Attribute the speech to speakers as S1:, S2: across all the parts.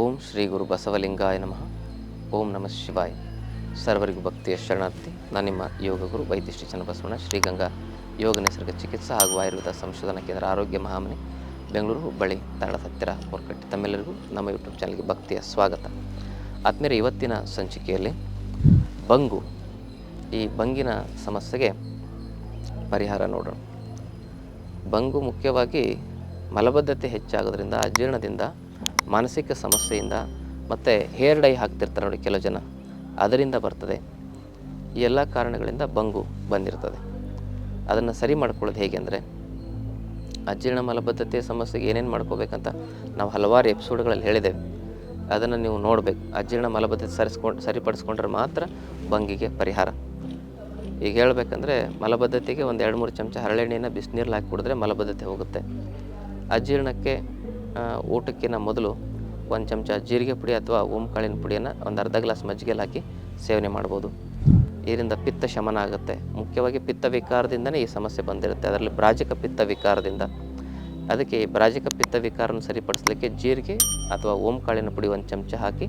S1: ಓಂ ಶ್ರೀ ಗುರು ಬಸವಲಿಂಗಾಯ ನಮಃ. ಓಂ ನಮಃ ಶಿವಾಯ. ಸರ್ವರಿಗೂ ಭಕ್ತಿಯ ಶರಣಾರ್ಥಿ, ನಾನು ನಿಮ್ಮ ಯೋಗ ಗುರು ವೈದ್ಯ ಶ್ರೀ ಚನ್ನಬಸವಣ್ಣ, ಶ್ರೀಗಂಗಾ ಯೋಗ ನಿಸರ್ಗ ಚಿಕಿತ್ಸಾ ಹಾಗೂ ಆಯುರ್ವೇದ ಸಂಶೋಧನಾ ಕೇಂದ್ರ ಆರೋಗ್ಯ ಮಹಾಮನೆ, ಬೆಂಗಳೂರು, ಹುಬ್ಬಳ್ಳಿ, ತಾಳದ ಹತ್ತಿರ ಹೊರಕಟ್ಟಿ ತಮ್ಮೆಲ್ಲರಿಗೂ ನಮ್ಮ ಯೂಟ್ಯೂಬ್ ಚಾನಲ್ಗೆ ಭಕ್ತಿಯ ಸ್ವಾಗತ. ಆತ್ಮೀಯರ, ಇವತ್ತಿನ ಸಂಚಿಕೆಯಲ್ಲಿ ಬಂಗು, ಈ ಬಂಗಿನ ಸಮಸ್ಯೆಗೆ ಪರಿಹಾರ ನೋಡೋಣ. ಬಂಗು ಮುಖ್ಯವಾಗಿ ಮಲಬದ್ಧತೆ ಹೆಚ್ಚಾಗೋದ್ರಿಂದ ಅಜೀರ್ಣದಿಂದ ಮಾನಸಿಕ ಸಮಸ್ಯೆಯಿಂದ ಮತ್ತು ಹೇರ್ ಡೈ ಹಾಕ್ತಿರ್ತಾರೆ ನೋಡಿ ಕೆಲವು ಜನ. ಅದರಿಂದ ಬರ್ತದೆ. ಈ ಎಲ್ಲ ಕಾರಣಗಳಿಂದ ಬಂಗು ಬಂದಿರ್ತದೆ. ಅದನ್ನು ಸರಿ ಮಾಡ್ಕೊಳ್ಳೋದು ಹೇಗೆ ಅಂದರೆ ಅಜೀರ್ಣ ಮಲಬದ್ಧತೆಯ ಸಮಸ್ಯೆಗೆ ಏನೇನು ಮಾಡ್ಕೋಬೇಕಂತ ನಾವು ಹಲವಾರು ಎಪಿಸೋಡ್ಗಳಲ್ಲಿ ಹೇಳಿದ್ದೇವೆ. ಅದನ್ನು ನೀವು ನೋಡಬೇಕು. ಅಜೀರ್ಣ ಮಲಬದ್ಧತೆ ಸರಿಸ್ಕೊಂಡು ಸರಿಪಡಿಸ್ಕೊಂಡ್ರೆ ಮಾತ್ರ ಬಂಗಿಗೆ ಪರಿಹಾರ. ಈಗ ಹೇಳಬೇಕಂದ್ರೆ, ಮಲಬದ್ಧತೆಗೆ ಒಂದು ಎರಡು ಮೂರು ಚಮಚ ಹರಳೆಣ್ಣೆಯನ್ನು ಬಿಸಿನೀರಲ್ಲಿ ಹಾಕಿ ಕುಡಿದ್ರೆ ಮಲಬದ್ಧತೆ ಹೋಗುತ್ತೆ. ಅಜೀರ್ಣಕ್ಕೆ ಊಟಕ್ಕಿಂತ ಮೊದಲು ಒಂದು ಚಮಚ ಜೀರಿಗೆ ಪುಡಿ ಅಥವಾ ಓಂಕಾಳಿನ ಪುಡಿಯನ್ನು ಒಂದು ಅರ್ಧ ಗ್ಲಾಸ್ ಮಜ್ಜಿಗೆಯಲ್ಲಿ ಹಾಕಿ ಸೇವನೆ ಮಾಡ್ಬೋದು. ಇದರಿಂದ ಪಿತ್ತ ಶಮನ ಆಗುತ್ತೆ. ಮುಖ್ಯವಾಗಿ ಪಿತ್ತ ವಿಕಾರದಿಂದನೇ ಈ ಸಮಸ್ಯೆ ಬಂದಿರುತ್ತೆ. ಅದರಲ್ಲಿ ಬ್ರಾಜಕ ಪಿತ್ತ ವಿಕಾರದಿಂದ. ಅದಕ್ಕೆ ಈ ಬ್ರಾಜಕ ಪಿತ್ತ ವಿಕಾರನ ಸರಿಪಡಿಸಲಿಕ್ಕೆ ಜೀರಿಗೆ ಅಥವಾ ಓಂಕಾಳಿನ ಪುಡಿ ಒಂದು ಚಮಚ ಹಾಕಿ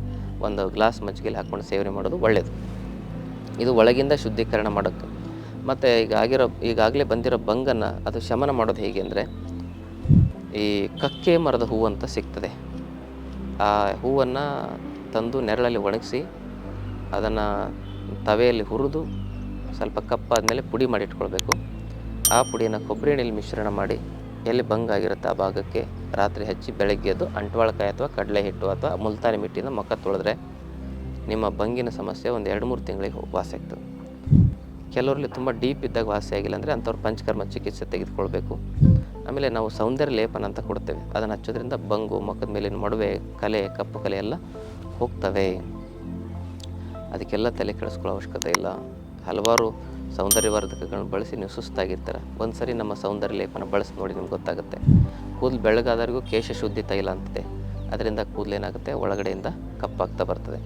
S1: ಒಂದು ಗ್ಲಾಸ್ ಮಜ್ಜಿಗೆಲಿ ಹಾಕ್ಕೊಂಡು ಸೇವನೆ ಮಾಡೋದು ಒಳ್ಳೆಯದು ಇದು ಒಳಗಿಂದ ಶುದ್ಧೀಕರಣ ಮಾಡೋಕ್ಕೆ. ಮತ್ತು ಈಗ ಆಗಿರೋ, ಈಗಾಗಲೇ ಬಂದಿರೋ ಬಂಗನ್ನು ಅದು ಶಮನ ಮಾಡೋದು ಹೇಗೆ ಅಂದರೆ ಈ ಕಕ್ಕೆ ಮರದ ಹೂವು ಅಂತ ಸಿಗ್ತದೆ. ಆ ಹೂವನ್ನು ತಂದು ನೆರಳಲ್ಲಿ ಒಣಗಿಸಿ ಅದನ್ನು ತವೆಯಲ್ಲಿ ಹುರಿದು ಸ್ವಲ್ಪ ಕಪ್ಪಾದಮೇಲೆ ಪುಡಿ ಮಾಡಿ ಇಟ್ಕೊಳ್ಬೇಕು. ಆ ಪುಡಿಯನ್ನು ಕೊಬ್ಬರಿ ಎಣ್ಣೆಯಲ್ಲಿ ಮಿಶ್ರಣ ಮಾಡಿ ಎಲ್ಲಿ ಬಂಗಾಗಿರುತ್ತೆ ಆ ಭಾಗಕ್ಕೆ ರಾತ್ರಿ ಹಚ್ಚಿ ಬೆಳಗ್ಗೆ ಎದ್ದು ಅಂಟ್ವಾಳಕಾಯಿ ಅಥವಾ ಕಡಲೆ ಹಿಟ್ಟು ಅಥವಾ ಮುಲ್ತಾನಿ ಮಿಟ್ಟಿನ ಮೊಕ್ಕ ತೊಳೆದ್ರೆ ನಿಮ್ಮ ಬಂಗಿನ ಸಮಸ್ಯೆ ಒಂದು ಎರಡು ಮೂರು ತಿಂಗಳಿಗೆ ವಾಸಿ ಆಗ್ತದೆ. ಕೆಲವರಲ್ಲಿ ತುಂಬ ಡೀಪ್ ಇದ್ದಾಗ ವಾಸಿ ಆಗಿಲ್ಲ ಅಂದರೆ ಅಂಥವ್ರು ಪಂಚಕರ್ಮ ಚಿಕಿತ್ಸೆ ತೆಗೆದುಕೊಳ್ಬೇಕು. ಆಮೇಲೆ ನಾವು ಸೌಂದರ್ಯ ಲೇಪನ ಅಂತ ಕೊಡ್ತೇವೆ. ಅದನ್ನು ಹಚ್ಚೋದ್ರಿಂದ ಬಂಗು, ಮುಖದ ಮೇಲಿನ ಮೊಡವೆ, ಕಲೆ, ಕಪ್ಪು ಕಲೆ ಎಲ್ಲ ಹೋಗ್ತವೆ. ಅದಕ್ಕೆಲ್ಲ ತಲೆ ಕೆಡಿಸ್ಕೊಳ್ಳೋ ಅವಶ್ಯಕತೆ ಇಲ್ಲ. ಹಲವಾರು ಸೌಂದರ್ಯವರ್ಧಕಗಳನ್ನು ಬಳಸಿ ನೀವು ಸುಸ್ತಾಗಿರ್ತಾರೆ. ಒಂದು ಸರಿ ನಮ್ಮ ಸೌಂದರ್ಯ ಲೇಪನ ಬಳಸಿ ನೋಡಿ ನಿಮ್ಗೆ ಗೊತ್ತಾಗುತ್ತೆ. ಕೂದಲು ಬೆಳಗಾದವರಿಗೂ ಕೇಶ ಶುದ್ಧಿ ತೈಲ ಅಂತಿದೆ. ಅದರಿಂದ ಕೂದಲು ಏನಾಗುತ್ತೆ? ಒಳಗಡೆಯಿಂದ ಕಪ್ಪಾಗ್ತಾ ಬರ್ತದೆ.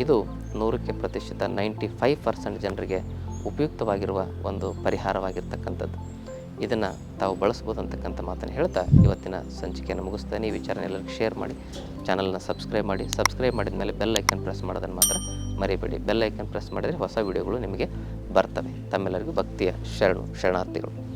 S1: ಇದು ನೂರಕ್ಕೆ ಪ್ರತಿಶತ ನೈಂಟಿ ಫೈವ್ ಪರ್ಸೆಂಟ್ ಜನರಿಗೆ ಉಪಯುಕ್ತವಾಗಿರುವ ಒಂದು ಪರಿಹಾರವಾಗಿರ್ತಕ್ಕಂಥದ್ದು. ಇದನ್ನು ತಾವು ಬಳಸ್ಬೋದು ಅಂತಕ್ಕಂಥ ಮಾತನ್ನು ಹೇಳ್ತಾ ಇವತ್ತಿನ ಸಂಚಿಕೆಯನ್ನು ಮುಗಿಸ್ತೇನೆ ಈ ವಿಚಾರನ ಎಲ್ಲರಿಗೂ ಶೇರ್ ಮಾಡಿ ಚಾನಲ್ನ ಸಬ್ಸ್ಕ್ರೈಬ್ ಮಾಡಿ ಸಬ್ಸ್ಕ್ರೈಬ್ ಮಾಡಿದ ಮೇಲೆ ಬೆಲ್ ಐಕನ್ ಪ್ರೆಸ್ ಮಾಡೋದನ್ನು ಮಾತ್ರ ಮರಿಬೇಡಿ. ಬೆಲ್ ಐಕನ್ ಪ್ರೆಸ್ ಮಾಡಿದರೆ ಹೊಸ ವಿಡಿಯೋಗಳು ನಿಮಗೆ ಬರ್ತವೆ. ತಮ್ಮೆಲ್ಲರಿಗೂ ಭಕ್ತಿಯ ಶರಣು, ಶರಣಾರ್ಥಿಗಳು.